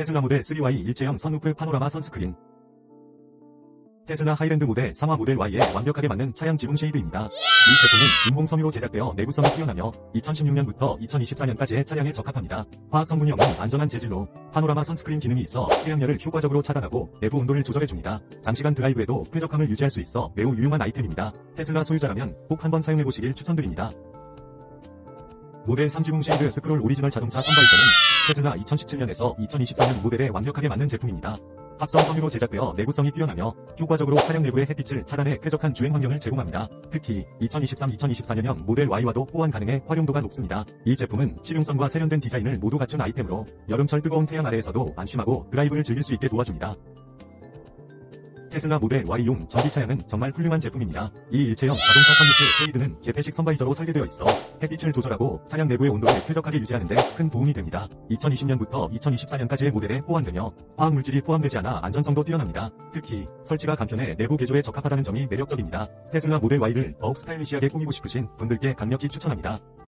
테슬라 모델 3Y 일체형 선루프 파노라마 선스크린 테슬라 하이랜드 모델 3화 모델 Y에 완벽하게 맞는 차량 지붕 쉐이드입니다. 이 제품은 인공 섬유로 제작되어 내구성이 뛰어나며 2016년부터 2024년까지의 차량에 적합합니다. 화학 성분이 없는 안전한 재질로 파노라마 선스크린 기능이 있어 태양열을 효과적으로 차단하고 내부 온도를 조절해줍니다. 장시간 드라이브에도 쾌적함을 유지할 수 있어 매우 유용한 아이템입니다. 테슬라 소유자라면 꼭 한번 사용해보시길 추천드립니다. 모델 3지붕 쉐이드 스크롤 오리지널 자동차 선바이저는 테슬라 2017년에서 2024년 모델에 완벽하게 맞는 제품입니다. 합성 섬유로 제작되어 내구성이 뛰어나며 효과적으로 차량 내부의 햇빛을 차단해 쾌적한 주행 환경을 제공합니다. 특히 2023-2024년형 모델 Y와도 호환 가능해 활용도가 높습니다. 이 제품은 실용성과 세련된 디자인을 모두 갖춘 아이템으로 여름철 뜨거운 태양 아래에서도 안심하고 드라이브를 즐길 수 있게 도와줍니다. 테슬라 모델 Y용 전기 차량은 정말 훌륭한 제품입니다. 이 일체형 자동차 선루프 쉐이드는 개폐식 선바이저로 설계되어 있어 햇빛을 조절하고 차량 내부의 온도를 쾌적하게 유지하는 데 큰 도움이 됩니다. 2020년부터 2024년까지의 모델에 호환되며 화학물질이 포함되지 않아 안전성도 뛰어납니다. 특히 설치가 간편해 내부 개조에 적합하다는 점이 매력적입니다. 테슬라 모델 Y를 더욱 스타일리시하게 꾸미고 싶으신 분들께 강력히 추천합니다.